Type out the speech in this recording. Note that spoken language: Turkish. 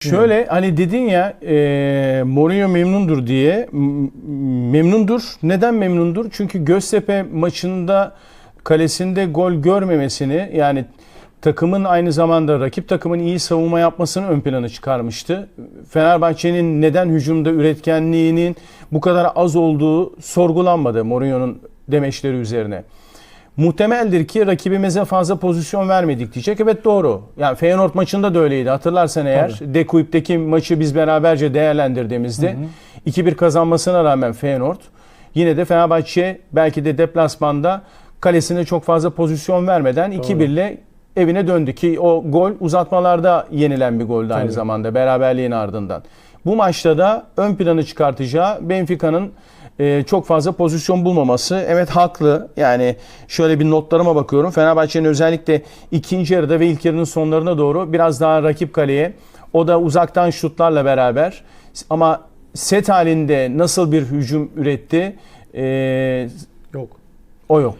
Şöyle hani dedin ya e, Mourinho memnundur diye. Memnundur. Neden memnundur? Çünkü Göztepe maçında kalesinde gol görmemesini yani takımın aynı zamanda rakip takımın iyi savunma yapmasını ön plana çıkarmıştı. Fenerbahçe'nin neden hücumda üretkenliğinin bu kadar az olduğu sorgulanmadı Mourinho'nun demeçleri üzerine. Muhtemeldir ki rakibimize fazla pozisyon vermedik diyecek. Evet doğru. Yani Feyenoord maçında da öyleydi. Hatırlarsan eğer De Kuip'teki maçı biz beraberce değerlendirdiğimizde 2-1 kazanmasına rağmen Feyenoord yine de Fenerbahçe belki de deplasmanda kalesine çok fazla pozisyon vermeden 2-1 ile evine döndü ki o gol uzatmalarda yenilen bir goldü aynı zamanda beraberliğin ardından. Bu maçta da ön planı çıkartacağı Benfica'nın e, çok fazla pozisyon bulmaması. Evet haklı. Yani şöyle bir notlarıma bakıyorum. Fenerbahçe'nin özellikle ikinci yarıda ve ilk yarının sonlarına doğru biraz daha rakip kaleye o da uzaktan şutlarla beraber ama set halinde nasıl bir hücum üretti e, Yok. o yok.